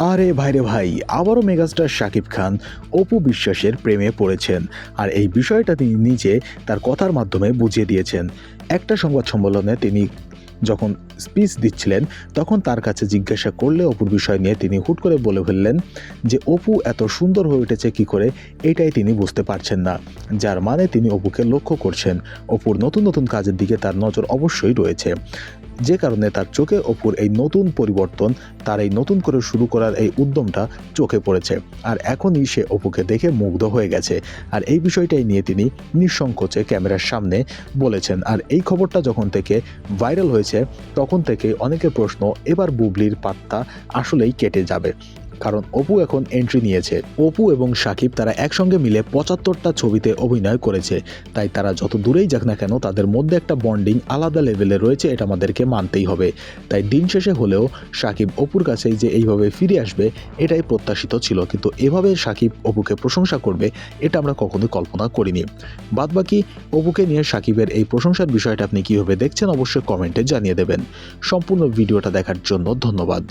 আরে ভাইরে ভাই, আবারও মেগাস্টার শাকিব খান অপু বিশ্বাসের প্রেমে পড়েছেন আর এই বিষয়টা তিনি নিজে তার কথার মাধ্যমে বুঝিয়ে দিয়েছেন। একটা সংবাদ সম্মেলনে তিনি যখন স্পিচ দিচ্ছিলেন, তখন তার কাছে জিজ্ঞাসা করলে অপুর বিষয় নিয়ে তিনি হুট করে বলে ফেললেন যে, অপু এত সুন্দর হয়ে উঠেছে কি করে? এটাই তিনি বুঝতে পারছেন না। যার মানে তিনি অপুকে লক্ষ্য করছেন। অপুর নতুন নতুন কাজের দিকে তার নজর অবশ্যই রয়েছে। যে কারণে তার চোখে অপুর এই নতুন পরিবর্তন, তার এই নতুন করে শুরু করার এই উদ্যমটা চোখে পড়েছে। আর এখনই সে অপুকে দেখে মুগ্ধ হয়ে গেছে। আর এই বিষয়টাই নিয়ে তিনি নিঃসংকোচে ক্যামেরার সামনে বলেছেন। আর এই খবরটা যখন থেকে ভাইরাল হয়েছে, তখন থেকে অনেকের প্রশ্ন, এবার বুবলির পাত্তা আসলেই কেটে যাবে। কারণ অপু এখন এন্ট্রি নিয়েছে। অপু এবং সাকিব তারা একসঙ্গে মিলে পঁচাত্তরটা ছবিতে অভিনয় করেছে। তাই তারা যত দূরেই যাক না কেন, তাদের মধ্যে একটা বন্ডিং আলাদা লেভেলে রয়েছে, এটা আমাদেরকে মানতেই হবে। তাই দিন শেষে হলেও সাকিব অপুর কাছেই যে এইভাবে ফিরে আসবে, এটাই প্রত্যাশিত ছিল। কিন্তু এভাবে সাকিব অপুকে প্রশংসা করবে, এটা আমরা কখনোই কল্পনা করিনি। বাদবাকি অপুকে নিয়ে সাকিবের এই প্রশংসার বিষয়টা আপনি কীভাবে দেখছেন, অবশ্যই কমেন্টে জানিয়ে দেবেন। সম্পূর্ণ ভিডিওটা দেখার জন্য ধন্যবাদ।